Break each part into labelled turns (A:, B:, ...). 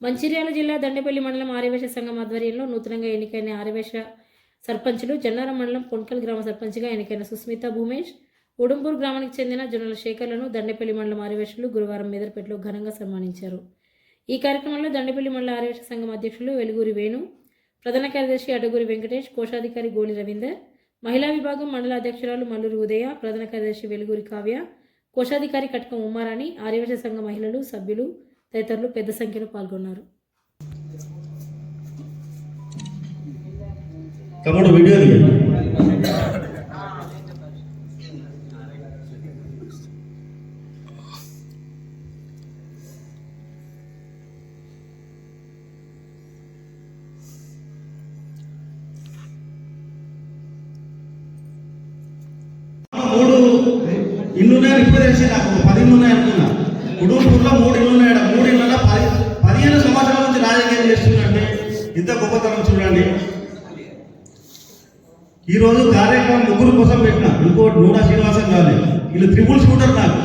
A: మంచిర్యాల జిల్లా దండపల్లి మండలం ఆర్యవేశ సంఘం ఆధ్వర్యంలో నూతనంగా ఎన్నికైన ఆర్యవేశ సర్పంచులు జన్నారం మండలం పొన్కల్ గ్రామ సర్పంచ్గా ఎన్నికైన సుస్మిత భూమేష్ ఉడంపూర్ గ్రామానికి చెందిన జొన్నల శేఖర్లను దండపల్లి మండలం ఆర్యవేశులు గురువారం మెదర్పేటలో ఘనంగా సన్మానించారు. ఈ కార్యక్రమంలో దండపల్లి మండల ఆర్యవేశ సంఘం అధ్యక్షులు వెలుగురి వేణు ప్రధాన కార్యదర్శి అడగూరి వెంకటేష్ కోశాధికారి గోలి రవీందర్ మహిళా విభాగం మండల అధ్యక్షురాలు మల్లూరు ఉదయ ప్రధాన కార్యదర్శి వెలుగురి కావ్య కోశాధికారి కటకం ఉమారాణి ఆర్యవేశ సంఘ మహిళలు సభ్యులు తదితరులు పెద్ద సంఖ్యలో పాల్గొన్నారు.
B: తమ్ముడు వీడియో తీయండి. మూడు ఇల్లు ఉన్నాయి ఇప్పుడు తెలిసి నాకు పదిహేను పది మూడు ఇళ్ళు ఉన్నాయి మూడు ఇళ్ళ పది పదిహేను సంవత్సరాల నుంచి రాజకీయం చేస్తుందంటే ఇంత గొప్పతనం చూడండి. ఈ రోజు కార్యక్రమం ముగ్గురు కోసం పెట్టిన. ఇంకోటి నూడా శ్రీనివాసం కాదు వీళ్ళు త్రిపుల్ షూటర్ నాకు.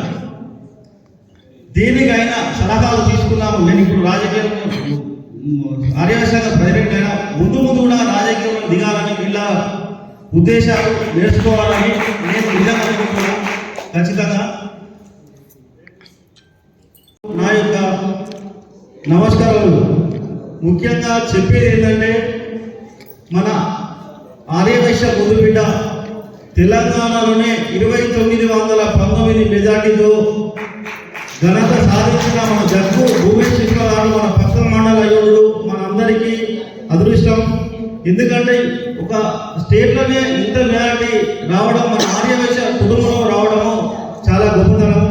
B: దేనికైనా సలహాలు తీసుకున్నాము నేను ఇప్పుడు రాజకీయం కార్యశాఖ ప్రెసిడెంట్ అయినా ముందు ముందు కూడా రాజకీయంలో దిగాలని వీళ్ళ ఉద్దేశాలు నేర్చుకోవాలని నేను నిజంగా ఖచ్చితంగా నా యొక్క నమస్కారాలు. ముఖ్యంగా చెప్పేది ఏంటంటే మన ఆర్యవైశ్య ముద్దుబిడ్డ తెలంగాణలోనే ఇరవై తొమ్మిది వందల పంతొమ్మిది మెజార్టీతో ఘనత సాధించిన మన జగ్గు భూమేష్ కృష్ణ గారు మన పక్క మండల యోధుడు మనందరికీ అదృష్టం. ఎందుకంటే ఒక స్టేట్లోనే ఇంత మెజార్టీ రావడం మన ఆర్యవైశ్య కుటుంబంలో రావడము చాలా గొప్పతనం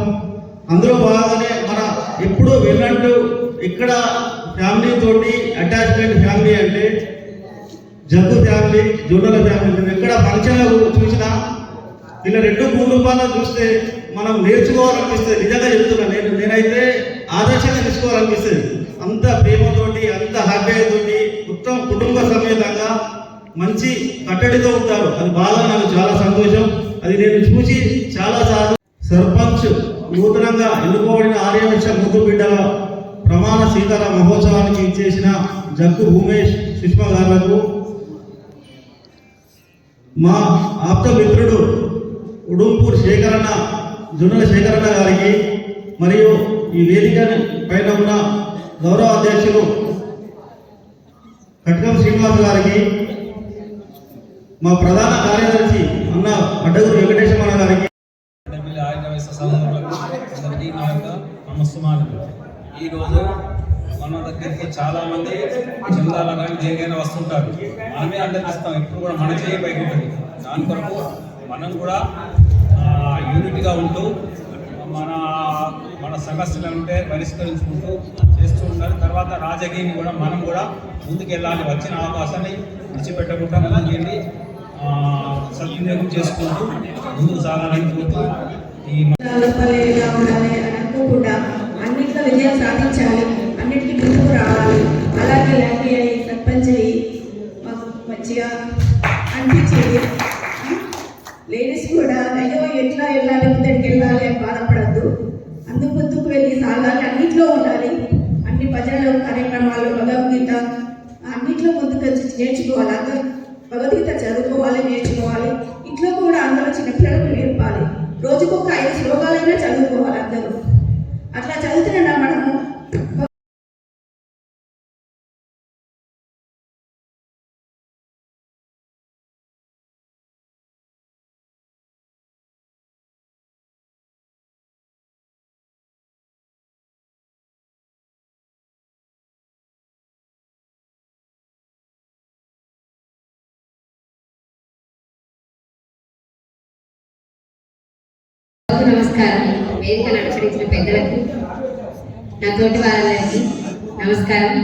B: అందులో భాగంగానే మన ఎప్పుడూ వెళ్ళినట్టు ఇక్కడ ఫ్యామిలీ తోటి అటాచ్మెంట్ ఫ్యామిలీ అంటే జగ్గు ఫ్యామిలీ జొన్నల ఫ్యామిలీ. ఎక్కడ ఫంక్షన్లు చూసినా ఇలా రెండు కుటుంబాలను చూస్తే మనం నేర్చుకోవాలనిపిస్తుంది. నిజంగా చెప్తున్నా నేను నేనైతే ఆదర్శంగా తీసుకోవాలనిపిస్తుంది. అంత ప్రేమతోటి అంత హ్యాపీతోటి మొత్తం కుటుంబ సమేతంగా మంచి కట్టడితో ఉంటారు. అది బాగా నాకు చాలా సంతోషం. అది నేను చూసి చాలా సార్లు సర్పంచ్ నూతనంగా ఎన్నుకోబడిన ఆర్యవృక్ష ముద్దు బిడ్డల ప్రమాణ శీతల మహోత్సవానికి ఇచ్చేసిన జగ్గు భూమేష్ సుష్మా గారులకు మా ఆప్త మిత్రుడు ఉడుంపూర్ శేఖరణ జొన్నల శేఖరణ గారికి మరియు ఈ వేదిక పైన ఉన్న గౌరవ అధ్యక్షులు కట్కం శ్రీనివాస్ గారికి మా ప్రధాన కార్యదర్శి అన్న అడ్డగురు వెంకటేశ్వర గారికి.
C: డబ్బిలి ఈరోజు మన దగ్గరికి చాలా మంది చందాల కానీ దేనికైనా వస్తుంటారు. మనమే అందరికి ఇస్తాం ఇప్పుడు కూడా మన చేయి పైకి ఉంటుంది. దాని కొరకు మనం కూడా యూనిట్గా ఉంటూ మన మన సమస్యలు ఉంటే పరిష్కరించుకుంటూ చేస్తూ ఉండాలి. తర్వాత రాజకీయం కూడా మనం కూడా ముందుకు వెళ్ళాలి వచ్చిన అవకాశాన్ని విడిచిపెట్టకుండా ముందుకు వెళ్ళి సద్వినియోగం చేసుకుంటూ ముందుకు సాగాలని కోరుతూ ఈ
D: అన్నింటిలో విజయం సాధించాలి. అన్నిటికీ ముందుకు రావాలి. అలాగే ఇలాంటి సర్పంచ్ అయ్యి మాకు మంచిగా అనిపించేది. లేడీస్ కూడా అయ్యో ఎట్లా వెళ్ళాలి? ముందరికి వెళ్ళాలి అని బాధపడద్దు. అందుకు ముందుకు వెళ్ళి సాగాలి. అన్నింటిలో ఉండాలి. అన్ని భజనలు కార్యక్రమాలు భగవద్గీత అన్నింటిలో ముందుకు వచ్చి నేర్చుకోవాలి. అందరూ భగవద్గీత చదువుకోవాలి నేర్చుకోవాలి. ఇంట్లో కూడా అందరూ చిన్నపిల్లలకు నేర్పాలి. రోజుకొక ఐదు శ్లోకాలైనా చదువుకోవాలి అందరూ.
E: నమస్కారం. వేదిక నడిచడించిన పెద్దలకు నా తోటి వారందరికీ నమస్కారం.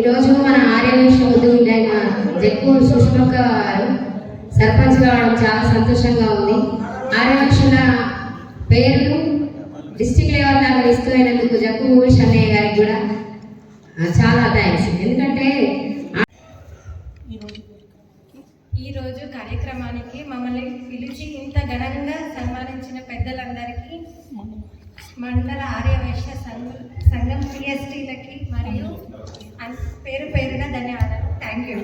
E: ఈరోజు మన ఆర్యవేశ ఉద్యోగులైన జక్కు సుష్మక్క గారు సర్పంచ్ కావడం చాలా సంతోషంగా ఉంది. ఆర్యవేశుల పేరును డిస్టిక్ లెవెల్ దాకా అయినందుకు జక్కు భూష్ అన్నయ్య గారికి కూడా చాలా థ్యాంక్స్ ఎందుకంటే
F: కార్యక్రమానికి మమ్మల్ని పిలిచి ఇంత ఘనంగా సన్మానించిన పెద్దలందరికీ మండల ఆర్యవైశ్య సంఘం సంఘం పిఎస్టీలకి మరియు
G: పేరు పేరున ధన్యవాదాలు. థ్యాంక్ యూ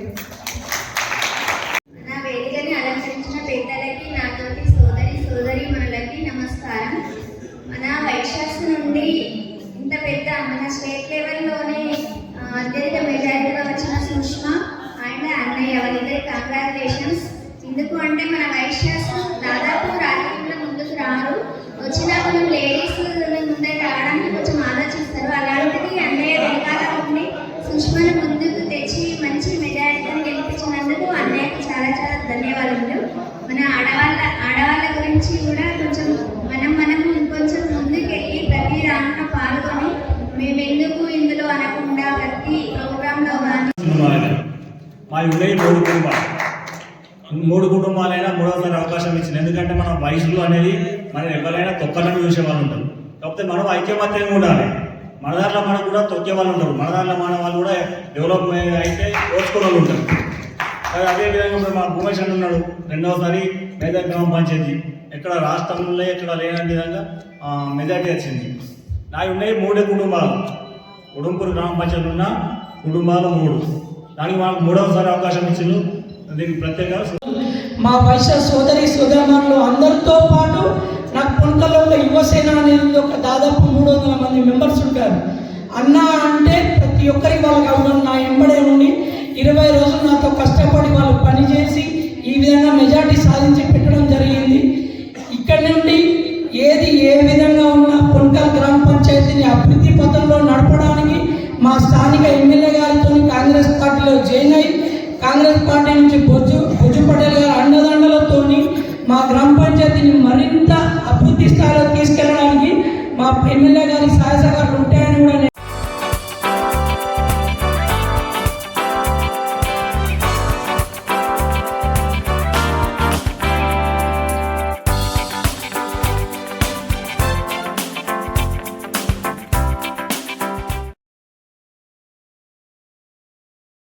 G: వచ్చినా మనం లేడీస్ ముందే రావడానికి కొంచెం ఆలోచిస్తారు. అలాంటిది అన్నయ్య వెనకాల ఉండి సుష్మను ముందుకు తెచ్చి మంచి మెజారిటీని గెలిపించినందుకు అన్నయ్యకి చాలా చాలా ధన్యవాదాలు మన ఆడవాళ్ళ ఆడవాళ్ళ గురించి కూడా కొంచెం మనం మనం ఇంకొంచెం ముందుకెళ్ళి ప్రతి దాంట్లో పాల్గొని మేమెందుకు ఇందులో అనకుండా ప్రతి ప్రోగ్రాంలో కానీ
H: మా ఉన్నాయి మూడు కుటుంబాలైనా మూడోసారి అవకాశం ఇచ్చింది. ఎందుకంటే మన వయసులు అనేది మనం ఎవరైనా తొక్కలను చూసే వాళ్ళు ఉంటారు. కాకపోతే మనం ఐక్యమత్యంగా ఉండాలి. మన దాంట్లో మనకు కూడా తొక్కే వాళ్ళు ఉంటారు. మన దాంట్లో మన వాళ్ళు కూడా డెవలప్ అయితే ఓర్చుకునే వాళ్ళు ఉంటారు అదే విధంగా ఇప్పుడు మా భూమేష్ అంటున్నాడు ఉన్నాడు. రెండవసారి మేదక్ గ్రామ పంచాయతీ. ఎక్కడ రాష్ట్రంలో ఎక్కడ లేని విధంగా మెజార్టీ వచ్చింది. నాకు ఉన్నాయి మూడే కుటుంబాలు. ఉడుంపూరు గ్రామ పంచాయతీ ఉన్న కుటుంబాలు మూడు. దానికి మాకు మూడవసారి అవకాశం ఇచ్చిండు. దీనికి ప్రత్యేక
I: మా వైశ్య సోదరి సోదరులు అందరితో పాటు నాకు పుణకలో యువసేన అనేది ఒక దాదాపు మూడు వందల మంది మెంబర్స్ ఉంటారు. అన్న అంటే ప్రతి ఒక్కరికి వాళ్ళకి అవ్వడం నా ఎంబడే ఉండి ఇరవై రోజులు నాతో కష్టపడి వాళ్ళు పనిచేసి ఈ విధంగా మెజార్టీ సాధించి పెట్టడం జరిగింది. ఇక్కడి నుండి ఏది ఏ విధంగా ఉన్న పుణకల్ గ్రామ పంచాయతీని అభివృద్ధి పథంలో నడపడానికి మా స్థానిక ఎమ్మెల్యే గారితో కాంగ్రెస్ పార్టీలో జాయిన్ అయి కాంగ్రెస్ పార్టీ నుంచి ఎమ్మెల్యే గారి